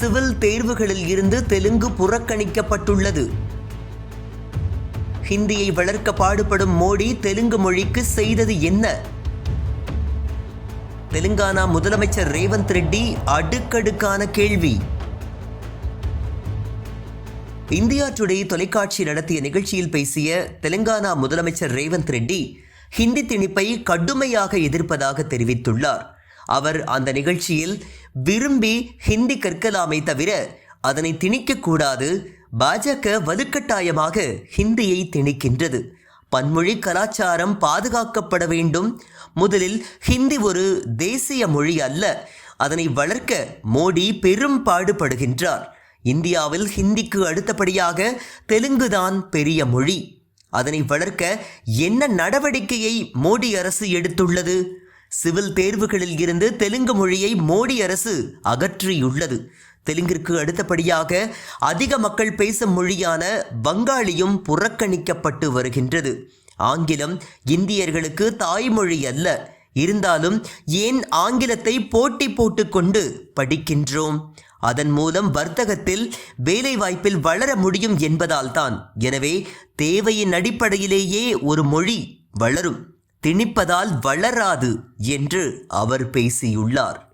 Civil தேர்வுகளில் இருந்து தெலுங்கு புறக்கணிக்கப்பட்டுள்ளது. ஹிந்தியை வளர்க்க பாடுபடும் மோடி தெலுங்கு மொழிக்கு செய்தது என்ன? தெலுங்கானா முதலமைச்சர் ரேவந்த் ரெட்டி அடுக்கடுக்கான கேள்வி. இந்தியா டுடே தொலைக்காட்சி நடத்திய நிகழ்ச்சியில் பேசிய தெலுங்கானா முதலமைச்சர் ரேவந்த் ரெட்டி ஹிந்தி திணிப்பை கடுமையாக எதிர்ப்பதாக தெரிவித்துள்ளார். அவர் அந்த நிகழ்ச்சியில் விரும்பி ஹிந்தி கற்கலாமே தவிர அதனை திணிக்கக்கூடாது. பாஜக வலுக்கட்டாயமாக ஹிந்தியை திணிக்கின்றது. பன்மொழி கலாச்சாரம் பாதுகாக்கப்பட வேண்டும். முதலில் ஹிந்தி ஒரு தேசிய மொழி அல்ல அதனை வளர்க்க மோடி பெரும் பாடுபடுகின்றார். இந்தியாவில் ஹிந்திக்கு அடுத்தபடியாக தெலுங்குதான் பெரிய மொழி. அதனை வளர்க்க என்ன நடவடிக்கையை மோடி அரசு எடுத்துள்ளது? சிவில் தேர்வுகளில் இருந்து தெலுங்கு மொழியை மோடி அரசு அகற்றியுள்ளது. தெலுங்கிற்கு அடுத்தபடியாக அதிக மக்கள் பேசும் மொழியான வங்காளியும் புறக்கணிக்கப்பட்டு வருகின்றது. ஆங்கிலம் இந்தியர்களுக்கு தாய்மொழி அல்ல. இருந்தாலும் ஏன் ஆங்கிலத்தை போட்டி போட்டுக்கொண்டு படிக்கின்றோம்? அதன் மூலம் வர்த்தகத்தில் வேலைவாய்ப்பில் வளர முடியும் என்பதால்தான். எனவே தேவையின் அடிப்படையிலேயே ஒரு மொழி வளரும். திணிப்பதால் வளராது என்று அவர் பேசியுள்ளார்.